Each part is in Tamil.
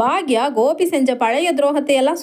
பாக்யா கோபி செஞ்ச பழைய துரோகத்தை எல்லாம்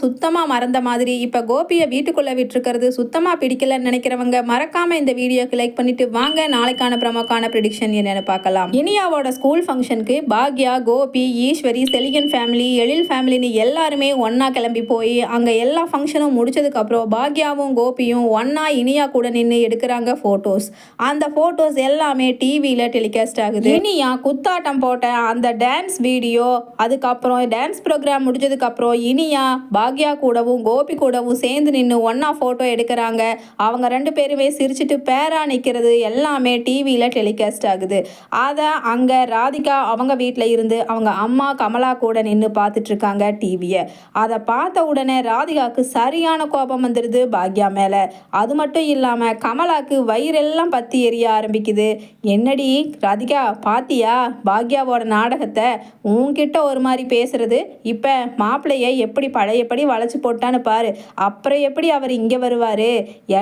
மறந்த மாதிரி இப்போ கோபியை வீட்டுக்குள்ளே விட்டுருக்கிறது சுத்தமாக பிடிக்கலன்னு நினைக்கிறவங்க மறக்காம இந்த வீடியோக்கு லைக் பண்ணிட்டு வாங்க. நாளைக்கான பிரமக்கான ப்ரிடிக்ஷன் என்னென்னு பார்க்கலாம். இனியாவோட ஸ்கூல் ஃபங்க்ஷனுக்கு பாக்யா கோபி ஈஸ்வரி செலிகன் ஃபேமிலி எழில் ஃபேமிலின்னு எல்லாருமே ஒன்றா கிளம்பி போய் அங்கே எல்லா ஃபங்க்ஷனும் முடிச்சதுக்கப்புறம் பாக்யாவும் கோபியும் ஒன்றா இனியா கூட நின்று எடுக்கிறாங்க ஃபோட்டோஸ் அந்த ஃபோட்டோஸ் எல்லாமே டிவியில் டெலிகாஸ்ட் ஆகுது. இனியா குத்தாட்டம் போட்ட அந்த டான்ஸ் வீடியோ அதுக்கப்புறம் டான்ஸ் டான்ஸ் ப்ரோக்ராம் முடிஞ்சதுக்கப்புறம் இனியா பாக்யா கூடவும் கோபி கூடவும் சேர்ந்து நின்று ஒன்றா ஃபோட்டோ எடுக்கிறாங்க. அவங்க ரெண்டு பேருமே சிரிச்சுட்டு பேரா நிற்கிறது எல்லாமே டிவியில் டெலிகாஸ்ட் ஆகுது. அதை அங்கே ராதிகா அவங்க வீட்டில் இருந்து அவங்க அம்மா கமலா கூட நின்று பார்த்துட்ருக்காங்க டிவியை அதை பார்த்த உடனே ராதிகாவுக்கு சரியான கோபம் வந்துடுது பாக்யா மேலே. அது மட்டும் இல்லாமல் கமலாக்கு வயிறெல்லாம் பற்றி எரிய ஆரம்பிக்குது. என்னடி ராதிகா பாத்தியா? பாக்யாவோட நாடகத்தை உன்கிட்ட ஒரு மாதிரி பேசுறது இப்போ மாப்பிள்ளைய எப்படி பழையபடி வளைச்சி போட்டான்னு பாரு. அப்புறம் எப்படி அவர் இங்கே வருவார்?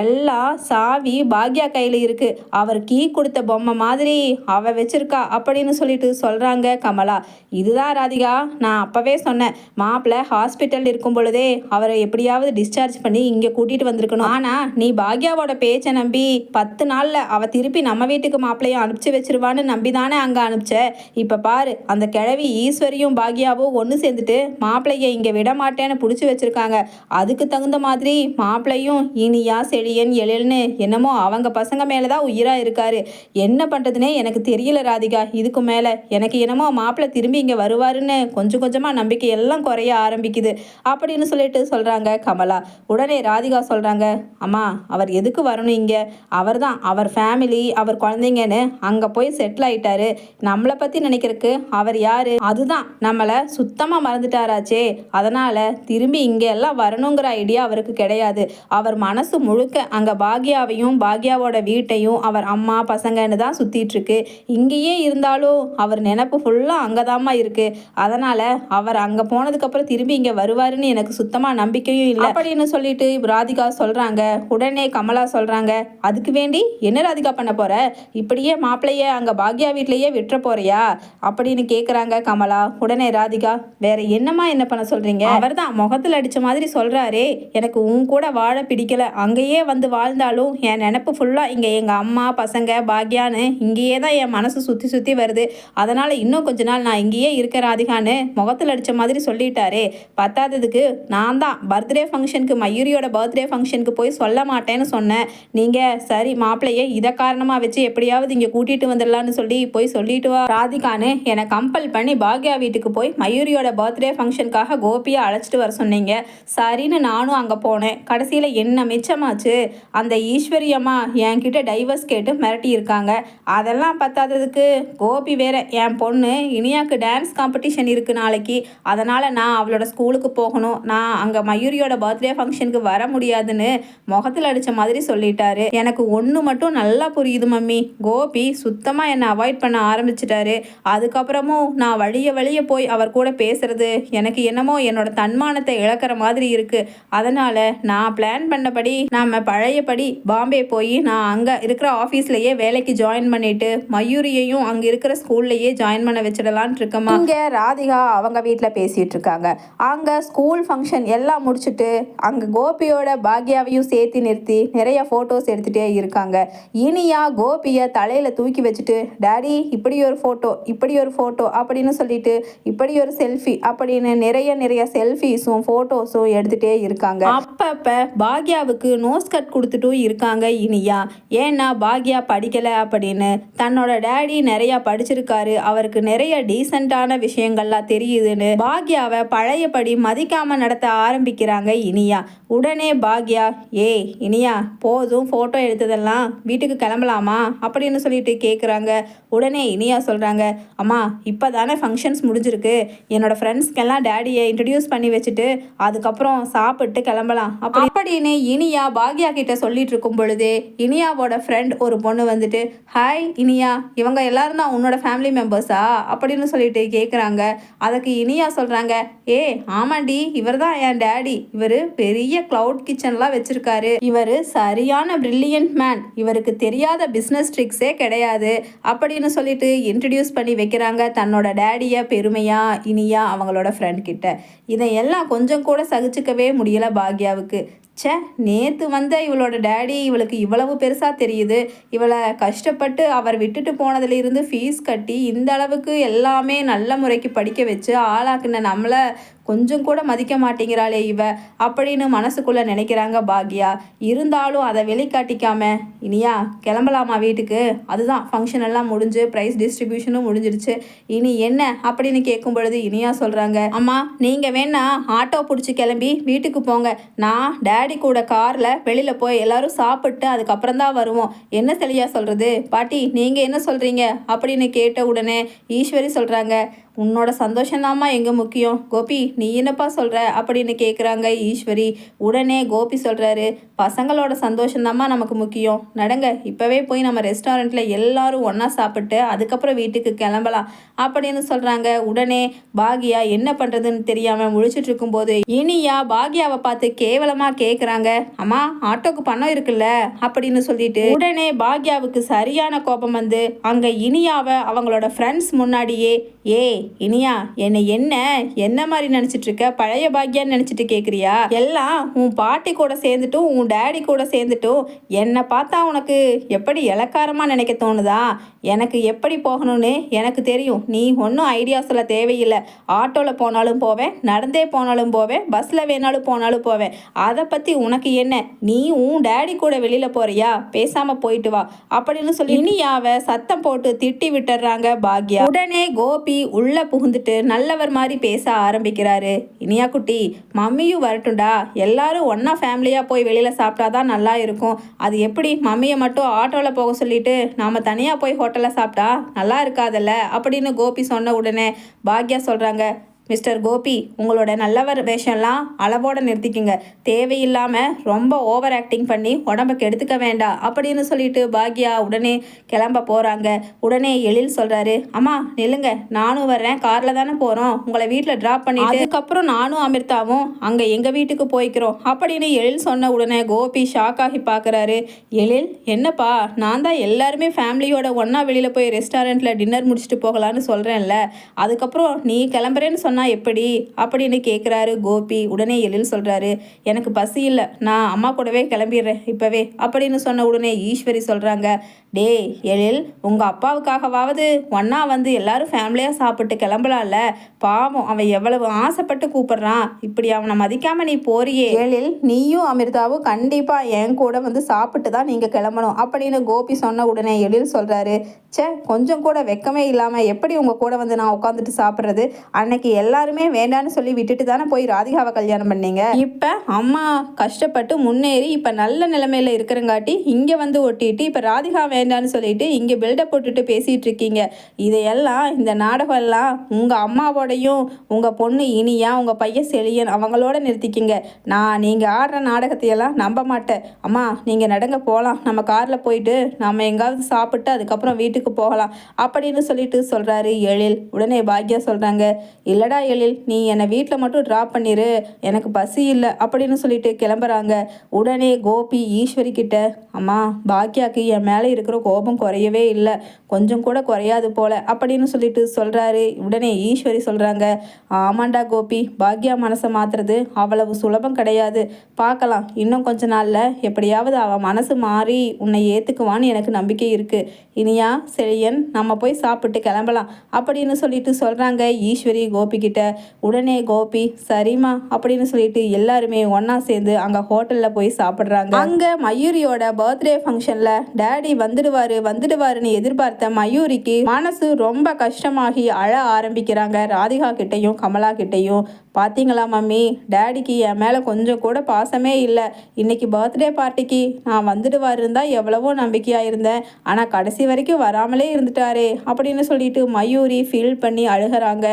எல்லாம் சாவி பாக்யா கையில் இருக்குது அவர் கீ கொடுத்த பொம்மை மாதிரி அவள் வச்சிருக்கா அப்படின்னு சொல்லிட்டு சொல்கிறாங்க கமலா. இதுதான் ராதிகா நான் அப்போவே சொன்னேன். மாப்பிள்ளை ஹாஸ்பிட்டல் இருக்கும் பொழுதே அவரை எப்படியாவது டிஸ்சார்ஜ் பண்ணி இங்கே கூட்டிகிட்டு வந்திருக்கணும். ஆனால் நீ பாக்யாவோட பேச்சை நம்பி பத்து நாளில் அவள் திருப்பி நம்ம வீட்டுக்கு மாப்பிள்ளையும் அனுப்பிச்சு வச்சிருவான்னு நம்பி தானே அங்கே அனுப்பிச்ச? இப்போ பாரு அந்த கிழவி ஈஸ்வரியும் பாக்யாவும் ஒன்று சேர்ந்துட்டு மாப்பிள்ளைய இங்கே விட மாட்டேன்னு பிடிச்சி வச்சிருக்காங்க. அதுக்கு தகுந்த மாதிரி மாப்பிள்ளையும் இனியா செழியன் எழில்னு என்னமோ அவங்க பசங்க மேலே தான் உயிராக இருக்காரு. என்ன பண்ணுறதுனே எனக்கு தெரியல ராதிகா. இதுக்கு மேலே எனக்கு என்னமோ மாப்பிள்ளை திரும்பி இங்கே வருவாருன்னு கொஞ்சம் கொஞ்சமாக நம்பிக்கை எல்லாம் குறைய ஆரம்பிக்குது. அப்படின்னு சொல்லிட்டு சொல்கிறாங்க கமலா. உடனே ராதிகா சொல்கிறாங்க அம்மா அவர் எதுக்கு வரணும் இங்கே? அவர் தான் அவர் ஃபேமிலி அவர் குழந்தைங்கன்னு அங்கே போய் செட்டில் ஆயிட்டாரு. நம்மளை பற்றி நினைக்கிறதுக்கு அவர் யார்? அதுதான் நம்மளை சுத்தமாக மறந்துட்டாராச்சே. அதனால் திரும்பி இங்கே எல்லாம் வரணுங்கிற ஐடியா அவருக்கு கிடையாது. அவர் மனசு முழுக்க அங்கே பாக்யாவையும் பாக்யாவோட வீட்டையும் அவர் அம்மா பசங்கன்னு தான் சுற்றிட்டுருக்கு இங்கேயே இருந்தாலும் அவர் நினப்பு ஃபுல்லாக அங்கே தாம்மா இருக்கு. அதனால் அவர் அங்கே போனதுக்கப்புறம் திரும்பி இங்கே வருவாருன்னு எனக்கு சுத்தமாக நம்பிக்கையும் இல்லை. அப்படின்னு சொல்லிட்டு ராதிகா சொல்கிறாங்க உடனே கமலா சொல்கிறாங்க அதுக்கு வேண்டி என்ன ராதிகா பண்ண போகிற இப்படியே மாப்பிள்ளைய அங்கே பாக்யா வீட்லேயே விட்டுற போறியா? அப்படின்னு கேட்குறாங்க கமலா. உடனே ராதிகா வேற என்னம்மா என்ன பண்ண சொல்றீங்க? அவர் தான் முகத்தில் அடிச்ச மாதிரி சொல்றாரே. எனக்கு உன் கூட வாழ பிடிக்கல. அங்கேயே வந்து வாழ்ந்தாலும் என் நினப்பு ஃபுல்லாக இங்கே எங்கள் அம்மா பசங்க பாக்யான்னு இங்கேயே தான் என் மனசு சுற்றி சுற்றி வருது. அதனால் இன்னும் கொஞ்ச நாள் நான் இங்கேயே இருக்க ராதிகான்னு முகத்தில் அடித்த மாதிரி சொல்லிட்டாரே. பத்தாததுக்கு நான் தான் பர்த்டே ஃபங்க்ஷனுக்கு மயூரியோட பர்த்டே ஃபங்க்ஷனுக்கு போய் சொல்ல மாட்டேன்னு சொன்னேன். நீங்கள் சரி மாப்பிள்ளையே இதை காரணமாக வச்சு எப்படியாவது இங்கே கூட்டிகிட்டு வந்துடலான்னு சொல்லி போய் சொல்லிட்டு வா. ராதிகான்னு என்னை கம்பல் பண்ணி பாக்யா வீட்டுக்கு போய் மயூரியோட பர்த்டே ஃபங்க்ஷனுக்காக கோபியை அழைச்சிட்டு வர சொன்னீங்க. சரின்னு நானும் அங்கே போனேன். கடைசியில் என்ன மிச்சமாச்சு? அந்த ஈஸ்வரியம்மா என்கிட்ட டைவர்ஸ் கேட்டு மிரட்டியிருக்காங்க அதெல்லாம் பத்தாததுக்கு. கோபி வேற என் பொண்ணு இனியாக்கு டான்ஸ் காம்படிஷன் இருக்குது நாளைக்கு. அதனால் நான் அவளோட ஸ்கூலுக்கு போகணும். நான் அங்கே மயூரியோட பர்த்டே ஃபங்க்ஷனுக்கு வர முடியாதுன்னு முகத்தில் அடித்த மாதிரி சொல்லிட்டாரு. எனக்கு ஒன்று மட்டும் நல்லா புரியுது மம்மி. கோபி சுத்தமாக என்னை அவாய்ட் பண்ண ஆரம்பிச்சிட்டாரு. அதுக்கப்புறமும் நான் வழிய வழிய போய் அவர் கூட பேசுறது? எனக்கு என்னமோ என்னோட தன்மானத்தை இழக்கிற மாதிரி இருக்கு. அதனால நான் பிளான் பண்ணபடி நாம பழையபடி பாம்பே போய் நான் அங்கே இருக்கிற ஆஃபீஸ்லேயே வேலைக்கு ஜாயின் பண்ணிட்டு மயூரியையும் அங்கே இருக்கிற ஸ்கூல்லையே ஜாயின் பண்ண வச்சிடலான் இருக்கமா இங்கே ராதிகா அவங்க வீட்டில் பேசிட்டு இருக்காங்க. அங்கே ஸ்கூல் ஃபங்க்ஷன் எல்லாம் முடிச்சுட்டு அங்கே கோபியோட பாக்யாவையும் சேர்த்து நிறுத்தி நிறைய ஃபோட்டோஸ் எடுத்துகிட்டே இருக்காங்க. இனியா கோபியை தலையில் தூக்கி வச்சுட்டு டேடி இப்படி ஒரு ஃபோட்டோ இப்படி ஒரு ஃபோட்டோ அப்படின்னு சொல்லிட்டு இப்படி ஒரு செல்ஃபி அப்படின்னு நிறைய நிறைய செல்ஃபிஸும் ஃபோட்டோஸும் எடுத்துகிட்டே இருக்காங்க. அப்பப்போ பாக்யாவுக்கு நோஸ் கட் கொடுத்துட்டும் இருக்காங்க இனியா. ஏன்னா பாக்யா படிக்கலை அப்படின்னு தன்னோட டேடி நிறையா படிச்சிருக்காரு. அவருக்கு நிறைய டீசெண்டான விஷயங்கள்லாம் தெரியுதுன்னு பாக்யாவை பழையபடி மதிக்காம நடத்த ஆரம்பிக்கிறாங்க இனியா. உடனே பாக்யா ஏ இனியா போதும் ஃபோட்டோ எடுத்ததெல்லாம் வீட்டுக்கு கிளம்பலாமா? அப்படின்னு சொல்லிட்டு கேட்குறாங்க உடனே இனியா சொல்கிறாங்க அம்மா இப்போ தானே ஃபங்க்ஷன்ஸ் முடிஞ்சிருக்கு. என்னோட ஃப்ரெண்ட்ஸ்க்கெல்லாம் டேடியை இன்ட்ரடியூஸ் பண்ணி வச்சுட்டு அதுக்கப்புறம் சாப்பிட்டு கிளம்பலாம். அப்படி அப்படின்னு இனியா பாக்யா கிட்ட சொல்லிட்டு இருக்கும் பொழுது இனியாவோட ஃப்ரெண்ட் ஒரு பொண்ணு வந்துட்டு ஹாய் இனியா இவங்க எல்லாரும் தான் உன்னோட ஃபேமிலி மெம்பர்ஸா அப்படின்னு சொல்லிட்டு கேட்குறாங்க அதுக்கு இனியா சொல்கிறாங்க ஏ ஆமாண்டி இவர் தான் என் டேடி இவர் பெரிய க்ளவுட் கிச்சன்லாம் வச்சுருக்காரு. இவர் சரியான பிரில்லியன்ட் மேன் இவருக்கு தெரியாத பிஸ்னஸ் ட்ரிக்ஸே கிடையாது. அப்படின்னு சொல்லிட்டு இன்ட்ரடியூஸ் பண்ணி வைக்கிறாங்க தன்னோட டேடியை பெருமையா இனியா. இனியா அவங்களோட ஃப்ரெண்ட் கிட்ட. இதையெல்லாம் கொஞ்சம் கூட சகிச்சுக்கவே முடியல பாக்யாவுக்கு. ச்சே நேற்று வந்த இவளோட டேடி இவளுக்கு இவ்வளவு பெருசாக தெரியுது. இவளை கஷ்டப்பட்டு அவர் விட்டுட்டு போனதுலேருந்து ஃபீஸ் கட்டி இந்த அளவுக்கு எல்லாமே நல்ல முறைக்கு படிக்க வச்சு ஆளாக்குன நம்மளை கொஞ்சம் கூட மதிக்க மாட்டேங்கிறாளே இவ. அப்படின்னு மனசுக்குள்ளே நினைக்கிறாங்க பாக்யா. இருந்தாலும் அதை வெளிக்காட்டிக்காம இனியா கிளம்பலாமா வீட்டுக்கு? அதுதான் ஃபங்க்ஷன் எல்லாம் முடிஞ்சு ப்ரைஸ் டிஸ்ட்ரிபியூஷனும் முடிஞ்சிருச்சு. இனி என்ன அப்படின்னு கேட்கும் பொழுது இனியா சொல்கிறாங்க அம்மா நீங்கள் வேணா ஆட்டோ பிடிச்சி கிளம்பி வீட்டுக்கு போங்க. நான் டேடி கூட காரில் வெளியில் போய் எல்லாரும் சாப்பிட்டு அதுக்கப்புறம் தான் வருவோம். என்ன செலியா சொல்கிறது பாட்டி நீங்கள் என்ன சொல்கிறீங்க அப்படின்னு கேட்ட உடனே ஈஸ்வரி சொல்கிறாங்க உன்னோட சந்தோஷந்தாம்மா எங்கே முக்கியம். கோபி நீ என்னப்பா சொல்கிற அப்படின்னு கேட்குறாங்க ஈஸ்வரி. உடனே கோபி சொல்கிறாரு பசங்களோட சந்தோஷந்தாம்மா நமக்கு முக்கியம். நடங்க இப்போவே போய் நம்ம ரெஸ்டாரண்ட்டில் எல்லாரும் ஒன்றா சாப்பிட்டு அதுக்கப்புறம் வீட்டுக்கு கிளம்பலாம். அப்படின்னு சொல்கிறாங்க உடனே பாக்யா என்ன பண்ணுறதுன்னு தெரியாமல் முழிச்சிட்டு இருக்கும்போது இனியா பாக்யாவை பார்த்து கேவலமாக கேட்குறாங்க அம்மா ஆட்டோக்கு பணம் இருக்குல்ல? அப்படின்னு சொல்லிட்டு உடனே பாக்யாவுக்கு சரியான கோபம் வந்து அங்கே இனியாவை அவங்களோட ஃப்ரெண்ட்ஸ் முன்னாடியே ஏ இனியா என்னை என்ன என்ன மாதிரி நினச்சிட்டு இருக்க பழைய பாக்கியான்னு நினச்சிட்டு கேட்குறியா எல்லாம் உன் பாட்டி கூட சேர்ந்துட்டும் உன் டேடி கூட சேர்ந்துட்டும். என்னை பார்த்தா உனக்கு எப்படி இலக்காரமாக நினைக்க தோணுதா? எனக்கு எப்படி போகணும்னு எனக்கு தெரியும். நீ ஒன்றும் ஐடியா சொல்ல தேவையில்லை. ஆட்டோவில் போனாலும் போவேன் நடந்தே போனாலும் போவேன் பஸ்ஸில் வேணாலும் போனாலும் போவேன். அதை பற்றி உனக்கு என்ன? நீ உன் டேடி கூட வெளியில் போறியா? பேசாமல் போயிட்டு வா. அப்படின்னு சொல்லி இனியாவை சத்தம் போட்டு திட்டி விட்டுறாங்க பாக்யா. உடனே கோபி உள்ள புகுந்துட்டு நல்லவர் மாதிரி பேச ஆரம்பிக்கிறாரு. இனியா குட்டி மம்மியும் வரட்டும்டா. எல்லாரும் ஒன்றா ஃபேமிலியாக போய் வெளியில் சாப்பிட்டாதான் நல்லா இருக்கும். அது எப்படி மம்மியை மட்டும் ஆட்டோவில் போக சொல்லிட்டு நாம் தனியாக போய் ஹோட்டலில் சாப்பிட்டா நல்லா இருக்காதல்ல? அப்படின்னு கோபி சொன்ன உடனே பாக்யா சொல்கிறாங்க மிஸ்டர் கோபி உங்களோட நல்லவர் வேஷம்லாம் அளவோட நிறுத்திக்குங்க. தேவையில்லாமல் ரொம்ப ஓவர் ஆக்டிங் பண்ணி உடம்ப கெடுத்துக்க வேண்டாம் அப்படின்னு சொல்லிட்டு பாக்யா உடனே கிளம்ப போகிறாங்க உடனே எழில் சொல்கிறாரு அம்மா நில்லுங்க. நானும் வர்றேன். காரில் தானே போகிறோம் உங்களை வீட்டில் ட்ராப் பண்ணிட்டு அதுக்கப்புறம் நானும் அமிர்தாவும் அங்கே எங்கள் வீட்டுக்கு போய்க்கிறோம். அப்படின்னு எழில் சொன்ன உடனே கோபி ஷாக் ஆகி பார்க்குறாரு எழில் என்னப்பா? நான் தான் எல்லாருமே ஃபேமிலியோட ஒன்றா வெளியில் போய் ரெஸ்டாரண்ட்டில் டின்னர் முடிச்சுட்டு போகலான்னு சொல்கிறேன்ல அதுக்கப்புறம் நீ கிளம்புறேன்னு சொன்ன எப்படி? அப்படின்னு கேட்குறாரு கோபி. உடனே எழில் சொல்கிறாரு எனக்கு பசி இல்லை. நான் அம்மா கூடவே கிளம்பிடுறேன். இப்போவே. அப்படின்னு சொன்ன உடனே ஈஸ்வரி சொல்கிறாங்க டேய் எழில் உங்கள் அப்பாவுக்காகவாவது ஒன்றா வந்து எல்லாரும் ஃபேமிலியாக சாப்பிட்டு கிளம்பலாம்ல? பாவம் அவன் எவ்வளவு ஆசைப்பட்டு கூப்பிடுறான். இப்படி அவனை மதிக்காம நீ போறியே. எழில் நீயும் அமிர்தாவும் கண்டிப்பாக என் கூட வந்து சாப்பிட்டு தான் நீங்கள் கிளம்பணும் அப்படின்னு கோபி சொன்ன உடனே எழில் சொல்கிறாரு ச்சே கொஞ்சம் கூட வெக்கமே இல்லாமல் எப்படி உங்கள் கூட வந்து நான் உட்காந்துட்டு சாப்பிட்றது? அன்னைக்கு எல்லாருமே வேண்டான்னு சொல்லி விட்டுட்டு தானே போய் ராதிகாவை கல்யாணம் பண்ணீங்க? இப்போ அம்மா கஷ்டப்பட்டு முன்னேறி இப்போ நல்ல நிலைமையில இருக்கிறங்காட்டி இங்கே வந்து ஒட்டிட்டு இப்போ ராதிகா வேண்டான்னு சொல்லிட்டு இங்கே பில்டப் போட்டுட்டு பேசிகிட்டு இருக்கீங்க. இதையெல்லாம் இந்த நாடகம் எல்லாம் உங்கள் அம்மாவோடையும் உங்கள் பொண்ணு இனியா உங்கள் பையன் செழியன் அவங்களோட நிறுத்திக்கிங்க. நான் நீங்கள் ஆடுற நாடகத்தையெல்லாம் நம்ப மாட்டேன். அம்மா நீங்கள் நடங்க போகலாம் நம்ம காரில் போயிட்டு நம்ம எங்காவது சாப்பிட்டு அதுக்கப்புறம் வீட்டுக்கு போகலாம். அப்படின்னு சொல்லிட்டு சொல்கிறாரு எழில். உடனே பாக்யா சொல்கிறாங்க இல்லைடா எழில் நீ என்னை வீட்டில் மட்டும் ட்ராப் பண்ணிடு எனக்கு பசி இல்லை. அப்படின்னு சொல்லிட்டு கிளம்புறாங்க. உடனே கோபி ஈஸ்வரி கிட்ட அம்மா பாக்யாக்கு என் மேலே இருக்கிற கோபம் குறையவே இல்லை. கொஞ்சம் கூட குறையாது போல அப்படின்னு சொல்லிட்டு சொல்கிறாரு உடனே ஈஸ்வரி சொல்கிறாங்க ஆமாண்டா கோபி பாக்யா மனசை மாத்துறது அவ்வளவு சுலபம் கிடையாது. பார்க்கலாம் இன்னும் கொஞ்ச நாளில் எப்படியாவது அவள் மனசு மாறி உன்னை ஏற்றுக்குவான்னு எனக்கு நம்பிக்கை இருக்குது இனியா செழியன் நம்ம போய் சாப்பிட்டு கிளம்பலாம் அப்படின்னு சொல்லிட்டு சொல்கிறாங்க ஈஸ்வரி கோபி கிட்ட. உடனே கோபி சரிம்மா அப்படின்னு சொல்லிட்டு எல்லாருமே ஒன்றா சேர்ந்து அங்கே ஹோட்டலில் போய் சாப்பிட்றாங்க. அங்கே மயூரியோட பர்த்டே ஃபங்க்ஷனில் டேடி வந்து வந்துடுவாரு வந்துடுவாருன்னு எதிர்பார்த்த மயூரிக்கு மனசு ரொம்ப கஷ்டமாகி அழ ஆரம்பிக்கிறாங்க. ராதிகா கிட்டையும் கமலா கிட்டையும். பார்த்தீங்களா மம்மி? டேடிக்கு என் மேலே கொஞ்சம் கூட பாசமே இல்லை. இன்னைக்கு பர்த்டே பார்ட்டிக்கு நான் வந்துடுவார் இருந்தால் எவ்வளவோ நம்பிக்கையாக இருந்தேன். ஆனால் கடைசி வரைக்கும் வராமலே இருந்துட்டாரே அப்படின்னு சொல்லிட்டு மயூரி ஃபீல் பண்ணி அழுகிறாங்க.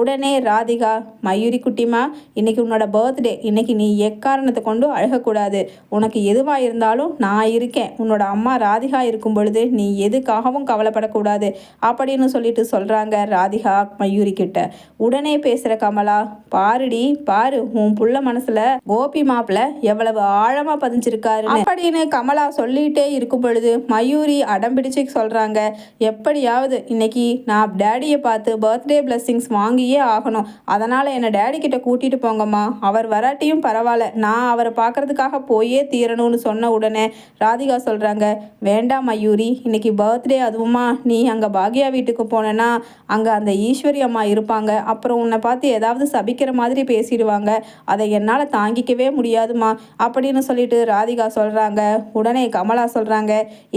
உடனே ராதிகா மயூரி குட்டிமா இன்னைக்கு உன்னோட பர்த்டே இன்னைக்கு நீ எக்காரணத்தை கொண்டு அழுகக்கூடாது. உனக்கு எதுவாக இருந்தாலும் நான் இருக்கேன். உன்னோட அம்மா ராதிகா இருக்கும் பொழுது நீ எதுக்காகவும் கவலைப்படக்கூடாது. அப்படின்னு சொல்லிட்டு சொல்கிறாங்க ராதிகா மயூரி கிட்ட. உடனே பேசுகிற கமலா பாருடி பாரு உன் புள்ள மனசுல கோபி மாப்பிள்ள எவ்வளவு ஆழமா பதிஞ்சிருக்காரு அப்படின்னு கமலா சொல்லிட்டே இருக்கும் பொழுது மயூரி அடம்பிடிச்சு சொல்றாங்க எப்படியாவது இன்னைக்கு நான் டேடியை பார்த்து பர்த்டே பிளஸ்ஸிங்ஸ் வாங்கியே ஆகணும். அதனால என்னை டேடி கிட்ட கூட்டிட்டு போங்கம்மா. அவர் வராட்டியும் பரவாயில்ல. நான் அவரை பார்க்கறதுக்காக போயே தீரணும்னு சொன்ன உடனே ராதிகா சொல்றாங்க வேண்டாம் மயூரி இன்னைக்கு பர்த்டே அதுவுமா. நீ அங்க பாக்யா வீட்டுக்கு போனேன்னா அங்க அந்த ஈஸ்வரி அம்மா இருப்பாங்க. அப்புறம் உன்னை பார்த்து ஏதாவது சபிக்கிற மாதிரி பேசிடுவாங்க. அதை என்னால் தாங்கிக்கவே முடியாதுமா அப்படின்னு சொல்லிட்டு ராதிகா சொல்கிறாங்க உடனே கமலா சொல்கிறாங்க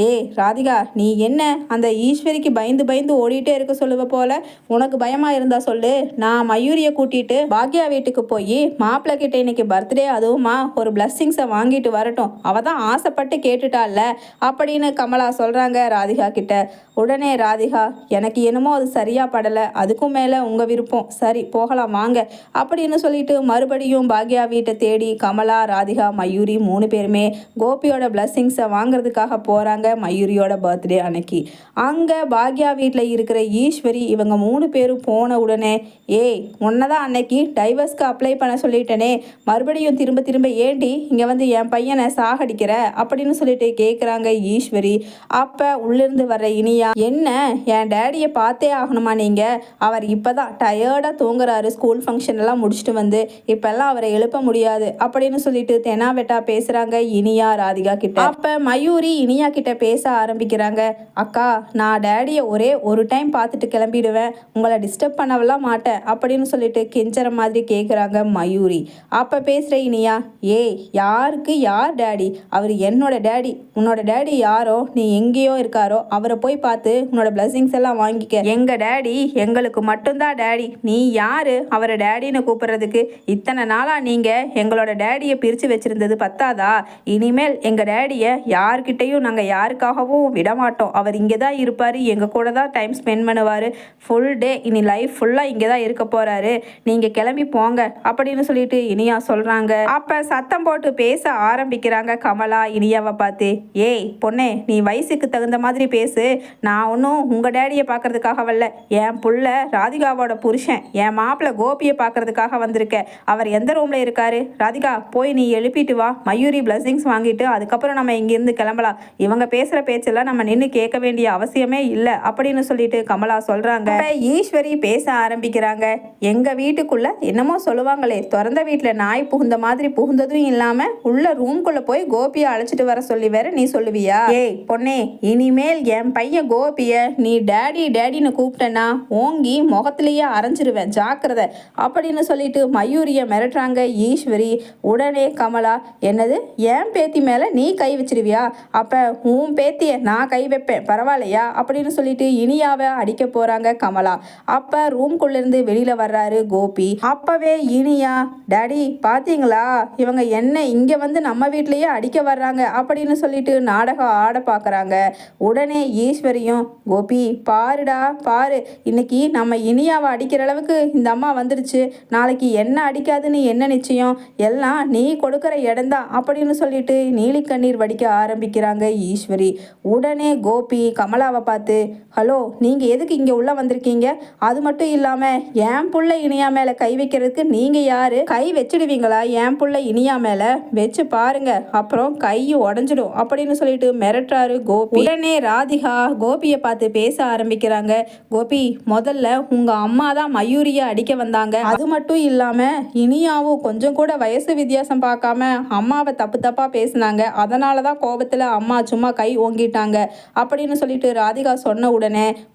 ஏய் ராதிகா நீ என்ன அந்த ஈஸ்வரிக்கு பயந்து பயந்து ஓடிட்டே இருக்க சொல்லுவ போல? உனக்கு பயமாக இருந்தால் சொல்லு. நான் மயூரியை கூட்டிட்டு பாக்யா வீட்டுக்கு போய் மாப்பிள்ளை கிட்ட இன்னைக்கு பர்த்டே அதுவுமா ஒரு பிளஸ்ஸிங்ஸை வாங்கிட்டு வரட்டும். அவ தான் ஆசைப்பட்டு கேட்டுட்டால அப்படின்னு கமலா சொல்கிறாங்க ராதிகா கிட்ட. உடனே ராதிகா எனக்கு என்னமோ அது சரியாக படலை. அதுக்கும் மேலே உங்கள் விருப்பம். சரி போகலாம் வாங்க. அப்படின்னு சொல்லிட்டு மறுபடியும் பாக்யா வீட்டை தேடி கமலா ராதிகா மயூரி மூணு பேருமே கோபியோட பிளஸ்ஸிங்ஸை வாங்குறதுக்காக போகிறாங்க மயூரியோட பர்த்டே அன்னைக்கு. அங்கே பாக்யா வீட்டில் இருக்கிற ஈஸ்வரி இவங்க மூணு பேரும் போன உடனே ஏய் உன்னை தான் அன்னைக்கு டைவர்ஸ்க்கு அப்ளை பண்ண சொல்லிட்டேனே. மறுபடியும் திரும்ப திரும்ப ஏண்டி இங்கே வந்து என் பையனை சாகடிக்கிற? அப்படின்னு சொல்லிட்டு கேட்குறாங்க ஈஸ்வரி. அப்போ உள்ளிருந்து வர்ற இனியா என்ன என் டேடியை பார்த்தே ஆகணுமா நீங்கள் அவர் இப்போ தான் டயர்டாக தூங்குறாரு ஸ்கூல் ஃபங்க்ஷன் எல்லாம் முடிச்சுட்டு வந்து இப்போல்லாம் அவரை எழுப்ப முடியாது அப்படின்னு சொல்லிட்டு தெனாவெட்டா பேசுறாங்க இனியா ராதிகா கிட்ட. அப்ப மயூரி இனியா கிட்ட பேச ஆரம்பிக்கிறாங்க. அக்கா நான் டேடியை ஒரே ஒரு டைம் பார்த்துட்டு கிளம்பிடுவேன். உங்களை டிஸ்டர்ப் பண்ணவெல்லாம் மாட்டேன் அப்படின்னு சொல்லிட்டு கெஞ்சற மாதிரி கேட்குறாங்க மயூரி. அப்ப பேசுற இனியா ஏய் யாருக்கு யார் டேடி? அவர் என்னோட டேடி. உன்னோட டேடி யாரோ? நீ எங்கேயோ இருக்காரோ? அவரை போய் பார்த்து உன்னோட பிளஸிங்ஸ் எல்லாம் வாங்கிக்க. எங்க டேடி எங்களுக்கு மட்டும்தான் டேடி. நீ யாரு? அவரை டேடின்னு கூப்பிடுறதுக்கு இத்தனை நாளாக நீங்கள் எங்களோட டேடியை பிரித்து வச்சுருந்தது பத்தாதா? இனிமேல் எங்கள் டேடியை யார்கிட்டையும் நாங்கள் யாருக்காகவும் விட மாட்டோம் அவர் இங்கே தான் இருப்பார் எங்கள் கூட தான் டைம் ஸ்பெண்ட் பண்ணுவார். ஃபுல் டே இனி லைஃப் ஃபுல்லாக இங்கே தான் இருக்க போகிறாரு நீங்கள் கிளம்பி போங்க அப்படின்னு சொல்லிட்டு இனியா சொல்கிறாங்க அப்போ சத்தம் போட்டு பேச ஆரம்பிக்கிறாங்க கமலா இனியாவை பார்த்து. ஏய் பொண்ணே நீ வயசுக்கு தகுந்த மாதிரி பேசு. நான் ஒன்றும் உங்கள் டேடியை பார்க்கறதுக்காக வரல என் புள்ள ராதிகாவோட புருஷன் என் மாப்பிள்ளை கோபியை பார்க்கறதுக்காக வந்திருக்கேன். அவர் எந்த ரூமில் இருக்காரு? ராதிகா போய் நீ எழுப்பிட்டு வா. மயூரி பிளஸ்ஸிங்ஸ் வாங்கிட்டு அதுக்கப்புறம் நம்ம இங்கேருந்து கிளம்பலாம். இவங்க பேசுகிற பேச்செல்லாம் நம்ம நின்று கேட்க வேண்டிய அவசியமே இல்லை அப்படின்னு சொல்லிட்டு கமலா சொல்கிறாங்க ஈஸ்வரி பேச ஆரம்பிக்கிறாங்க. எங்கள் வீட்டுக்குள்ள என்னமோ சொல்லுவாங்களே திறந்த வீட்டில் நாய் புகுந்த மாதிரி புகுந்ததும் இல்லாமல் உள்ள ரூம்குள்ளே போய் கோபியை அழைச்சிட்டு வர சொல்லி வேற நீ சொல்லுவியா? ஏய் பொண்ணே இனிமேல் என் பையன் கோபிய நீ டேடி டேடின்னு கூப்பிட்டேன்னா ஓங்கி முகத்திலேயே அரைஞ்சிருவேன். ஜாக்கிரதை. அப்படின்னு சொல்லிட்டு மயூரியை மிரட்டுறாங்க ஈஸ்வரி. உடனே கமலா என்னது? என் பேத்தி மேலே நீ கை வச்சிருவியா? அப்போ உன் பேத்தியை நான் கை வைப்பேன் பரவாயில்லையா? அப்படின்னு சொல்லிட்டு இனியாவை அடிக்க போகிறாங்க கமலா. அப்போ ரூம்குள்ளேருந்து வெளியில் வர்றாரு கோபி. அப்போவே இனியா டாடி பார்த்தீங்களா இவங்க என்ன இங்கே வந்து நம்ம வீட்லேயே அடிக்க வர்றாங்க அப்படின்னு சொல்லிட்டு நாடகம் ஆட பார்க்குறாங்க உடனே ஈஸ்வரியும் கோபி பாருடா பாரு. இன்னைக்கு நம்ம இனியாவை அடிக்கிற அளவுக்கு இந்த அம்மா வந்துடுச்சு நாளைக்கு என்ன அடிக்காதுன்னு என்ன நிச்சயம்? எல்லாம் நீ கொடுக்குற இடம்தான் அப்படின்னு சொல்லிட்டு நீலி கண்ணீர் வடிக்க ஆரம்பிக்கிறாங்க ஈஸ்வரி. உடனே கோபி கமலாவை பார்த்து ஹலோ நீங்கள் எதுக்கு இங்கே உள்ளே வந்திருக்கீங்க? அது மட்டும் இல்லாமல் என் புள்ள இனியா மேலே கை வைக்கிறதுக்கு நீங்கள் யார்? கை வச்சிடுவீங்களா? என் புள்ள இனியா மேலே? வச்சு பாருங்க. அப்புறம் கை உடஞ்சிடும் அப்படின்னு சொல்லிட்டு மிரட்டுறாரு கோபி. உடனே ராதிகா கோபியை பார்த்து பேச ஆரம்பிக்கிறாங்க. கோபி முதல்ல உங்கள் அம்மா தான் மயூரியை அடிக்க வந்தாங்க. அது மட்டும் இல்லாமல் இனியாவும் கொஞ்சம் கூட வயசு வித்தியாசம் பார்க்காம அம்மாவை தப்பு தப்பாக பேசினாங்க. அதனால தான் கோபத்தில் அம்மா சும்மா கை ஓங்கிட்டாங்க அப்படின்னு சொல்லிட்டு ராதிகா சொன்ன உடனே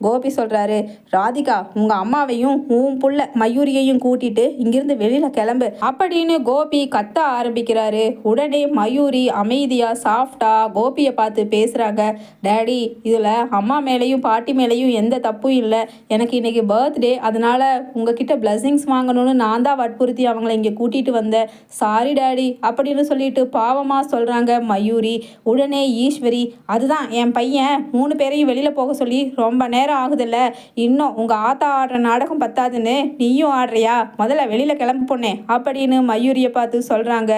கோபி சொல்கிறாரு ராதிகா உங்கள் அம்மாவையும் உன் புள்ள மயூரியையும் கூட்டிட்டு இங்கிருந்து வெளியில் கிளம்பு. அப்படின்னு கோபி கத்த ஆரம்பிக்கிறாரு. உடனே மயூரி அமைதியாக சாஃப்டாக கோபியை பார்த்து பேசுகிறாங்க டேடி இதில் அம்மா மேலேயும் பாட்டி மேலேயும் எந்த தப்பும் இல்லை. எனக்கு இன்றைக்கி பர்த்டே அதனால் உங்ககிட்ட பிளஸ்ஸிங்ஸ் வாங்கணும்னு நான் தான் வற்புறுத்தி அவங்கள இங்கே கூட்டிகிட்டு வந்தேன். சாரி டேடி அப்படின்னு சொல்லிட்டு பாவமாக சொல்கிறாங்க மயூரி. உடனே ஈஸ்வரி அதுதான் என் பையன் மூணு பேரையும் வெளியில் போக சொல்லி ரொம்ப நேரம் ஆகுதுல்ல. இன்னும் உங்கள் ஆத்தா ஆடுற நாடகம் பத்தாதுன்னு நீயும் ஆடுறியா? முதல்ல வெளியில் கிளம்பு பொண்ணே அப்படின்னு மயூரியை பார்த்து சொல்கிறாங்க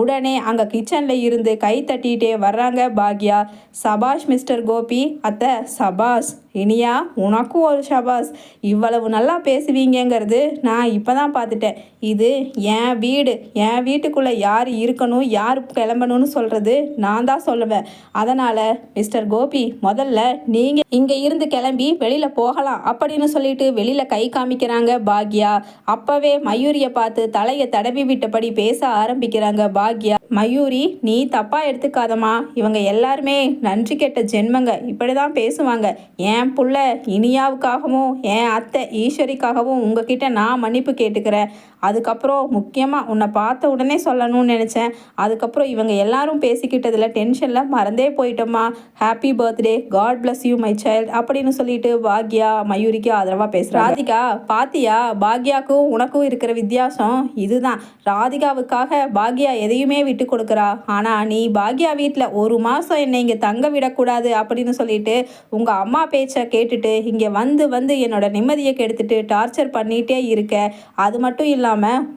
உடனே அங்கே கிச்சனில் இருந்து கை தட்டிகிட்டே வர்றாங்க பாக்யா. சபாஷ் மிஸ்டர் கோபி அத்தை சபாஷ் இனியா உனக்கும் ஒரு சபாஸ் இவ்வளவு நல்லா பேசுவீங்கங்கிறது நான் இப்போ தான் பார்த்துட்டேன். இது என் வீடு என் வீட்டுக்குள்ளே யார் இருக்கணும் யார் கிளம்பணும்னு சொல்கிறது நான் தான் சொல்லுவேன். அதனால் மிஸ்டர் கோபி முதல்ல நீங்கள் இங்கே இருந்து கிளம்பி வெளியில் போகலாம் அப்படின்னு சொல்லிட்டு வெளியில் கை காமிக்கிறாங்க பாக்யா. அப்போவே மயூரியை பார்த்து தலையை தடவி விட்டபடி பேச ஆரம்பிக்கிறாங்க பாக்யா. மயூரி நீ தப்பாக எடுத்துக்காதம்மா. இவங்க எல்லாருமே நன்றி கெட்ட ஜென்மங்க. இப்படி தான் பேசுவாங்க. என் புள்ள இனியாவுக்காகவும் என் அத்தை ஈஸ்வரிக்காகவும் உங்ககிட்ட நான் மன்னிப்பு கேட்டுக்கிறேன். அதுக்கப்புறம் முக்கியமாக உன்னை பார்த்த உடனே சொல்லணும்னு நினச்சேன். அதுக்கப்புறம் இவங்க எல்லாரும் பேசிக்கிட்டதில் டென்ஷனில் மறந்தே போயிட்டோம்மா. Happy birthday God bless you my child அப்படின்னு சொல்லிட்டு பாக்யா மயூரிக்கு ஆதரவாக பேசுகிறா ராதிகா பாத்தியா? பாக்யாக்கும் உனக்கும் இருக்கிற வித்தியாசம் இதுதான். ராதிகாவுக்காக பாக்யா எதையுமே விட்டு கொடுக்குறா. ஆனால் நீ பாக்யா வீட்டில் ஒரு மாதம் என்னை இங்கே தங்க விடக்கூடாது அப்படின்னு சொல்லிட்டு உங்கள் அம்மா பேச்சை கேட்டுட்டு இங்கே வந்து வந்து என்னோட நிம்மதியை கெடுத்துட்டு டார்ச்சர் பண்ணிகிட்டே இருக்க. அது மட்டும் இல்லாமல்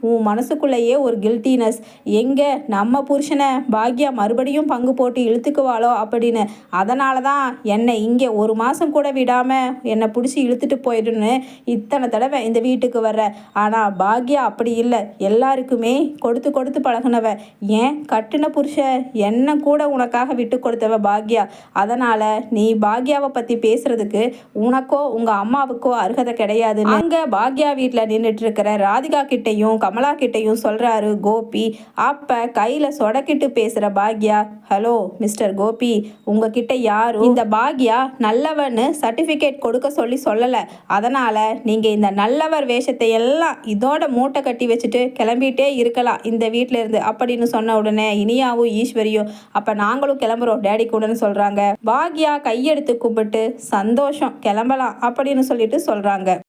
உன் மனசுக்குள்ளேயே ஒரு கில்ட்டினஸ் எங்கே நம்ம புருஷனை பாக்யா மறுபடியும் பங்கு போட்டு இழுத்துக்குவாளோ அப்படின்னு. அதனால தான் என்னை இங்கே ஒரு மாதம் கூட விடாமல் என்னை பிடிச்சி இழுத்துட்டு போயிடுன்னு இத்தனை தடவை இந்த வீட்டுக்கு வர்ற. ஆனால் பாக்யா அப்படி இல்லை. எல்லாருக்குமே கொடுத்து கொடுத்து பழகுனவ. ஏன் கட்டின புருஷ என்ன கூட உனக்காக விட்டு கொடுத்தவ பாக்யா? அதனால் நீ பாக்யாவை பற்றி பேசுறதுக்கு உனக்கோ உங்கள் அம்மாவுக்கோ அருகதை கிடையாது அங்கே பாக்யா வீட்டில் நின்றுட்டு இருக்கிற ராதிகா கிட்டையும் கமலா கிட்டையும் சொல்கிறாரு கோபி அப்போ கையில் சொடக்கிட்டு பேசுகிற பாக்யா? ஹலோ மிஸ்டர் கோபி உங்ககிட்ட யாரும் இந்த பாக்யா நல்லவன்னு சர்டிஃபிகேட் கொடுக்க சொல்லி சொல்லலை. அதனால் நீங்கள் இந்த நல்லவர் வேஷத்தை எல்லாம் இதோட மூட்டை கட்டி வச்சுட்டு கிளம்பிட்டே இருக்கலாம் இந்த வீட்டில் இருந்து அப்படின்னு சொன்ன உடனே இனியாவும் ஈஸ்வரியும் அப்போ நாங்களும் கிளம்புறோம் டேடி கூடன்னு சொல்கிறாங்க பாக்யா கையெடுத்து கும்பிட்டு சந்தோஷம் கிளம்பலாம் அப்படின்னு சொல்லிட்டு சொல்கிறாங்க